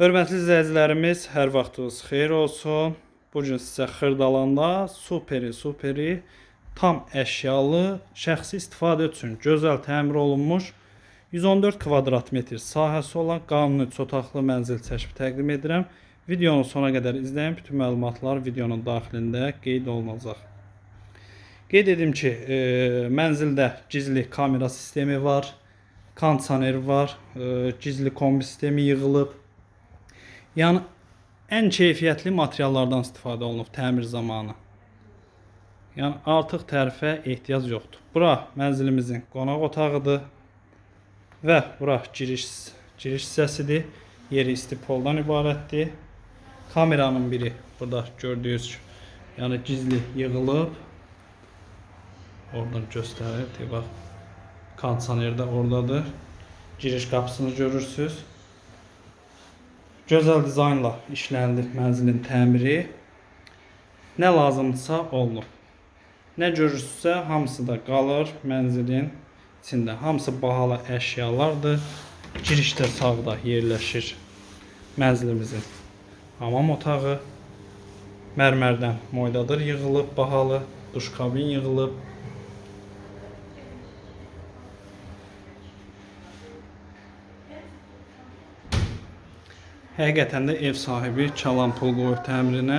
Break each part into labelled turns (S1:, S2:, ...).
S1: Hörmətli izləyicilərimiz, hər vaxtınız xeyir olsun. Bu gün sizə Xırdalanda superi, superi tam əşyalı şəxsi istifadə üçün gözəl təmir olunmuş 114 kvadrat metr sahəsi olan qanuni üç otaqlı mənzil çəkib təqdim edirəm. Videonu sona qədər izləyin. Bütün məlumatlar videonun daxilində qeyd olunacaq. Qeyd edim ki, e, mənzildə gizli kamera sistemi var, kondisioner var, e, gizli kombi sistemi yığılıb. Yəni ən keyfiyyətli materiallardan istifadə olunub təmir zamanı. Yəni artıq tərifə ehtiyac yoxdur. Bura mənzilimizin qonaq otağıdır və bura giriş giriş hissəsidir. Yeri istipoldan ibarətdir. Kameranın biri burada gördüyünüz yəni gizli yığılıb. Oradan göstərir. Bax. Kondisioner də oradadır. Giriş qapısını görürsüz. Gözəl dizaynla işlənilib mənzilin təmiri. Nə lazımdırsa olunub. Nə görürsünüzsə hamısı da qalır mənzilin içində. Hamısı bahalı əşyalardır. Girişdə sağda yerləşir mənzilimizin hamam otağı. Mərmərdən moydadır yığılıb bahalı, duş kabin yığılıb. Həqiqətən də ev sahibi çalan pul qoyub təmirinə.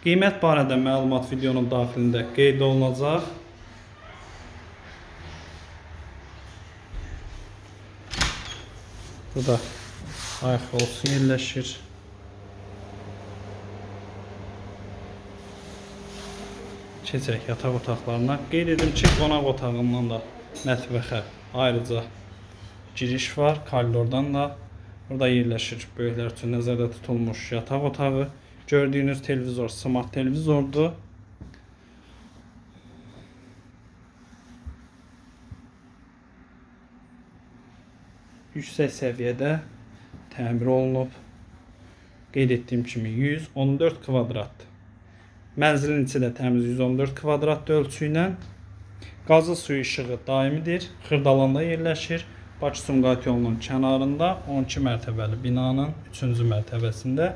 S1: Qiymət barədə məlumat videonun daxilində qeyd olunacaq. Burada ayaq olsun yerləşir. Keçək yataq otaqlarına. Qeyd edim ki, qonaq otağından da mətbəxə ayrıca giriş var. Koridordan da burada yerləşir. Böyüklər üçün nəzərdə tutulmuş yataq otağı. Gördüyünüz televizor smart televizordur. Yüksək səviyyədə təmir olunub. Qeyd etdiyim kimi 114 kvadrat. Mənzilin içi də təmiz 114 kvadrat ölçü ilə. Qazı suyu işığı daimidir. Xırdalanda yerləşir. Bakı Sumqayıt yolunun kənarında 12 mərtəbəli binanın 3-cü mərtəbəsində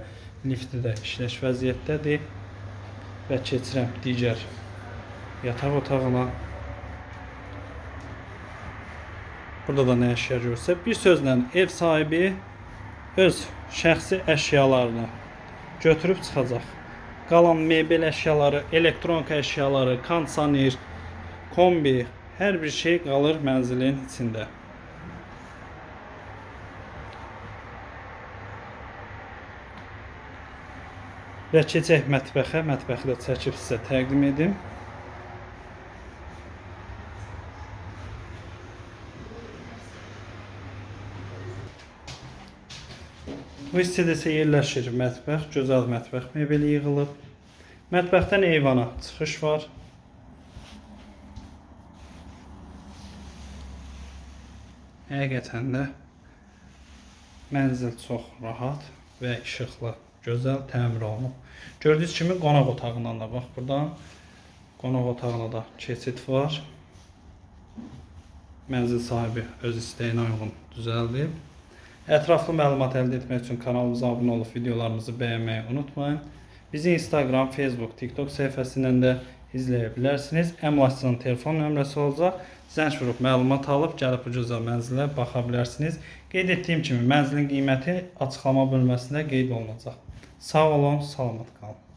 S1: lifti də işləş vəziyyətdədir. Və keçirəm digər yataq otağına. Burada da nə əşya görsə, bir sözlə ev sahibi öz şəxsi əşyalarını götürüb çıxacaq. Qalan mebel əşyaları, elektronik əşyaları, kondisioner, kombi, hər bir şey qalır mənzilin içində. Və keçək mətbəxə, mətbəxi də çəkib sizə təqdim edim. Bu hissədə isə yerləşir mətbəx, gözəl mətbəx mebeli yığılıb. Mətbəxdən eyvana çıxış var. Həqiqətən də mənzil çox rahat və işıqlı, gözəl təmir olunub. Gördüyünüz kimi qonaq otağından da bax burdan qonaq otağına da keçid var. Mənzil sahibi öz istəyinə uyğun düzəldib. Ətraflı məlumat əldə etmək üçün kanalımıza abunə olub videolarımızı bəyənməyi unutmayın. Bizi Instagram, Facebook, TikTok səhifəsindən də izləyə bilərsiniz. Əmlakçının telefon nömrəsi olacaq. Zəng vurub məlumat alıb gəlib gözəl mənzilə baxa bilərsiniz. Qeyd etdiyim kimi mənzilin qiyməti açıqlama bölməsində qeyd olunacaq. Sağ olun, salamat qalın.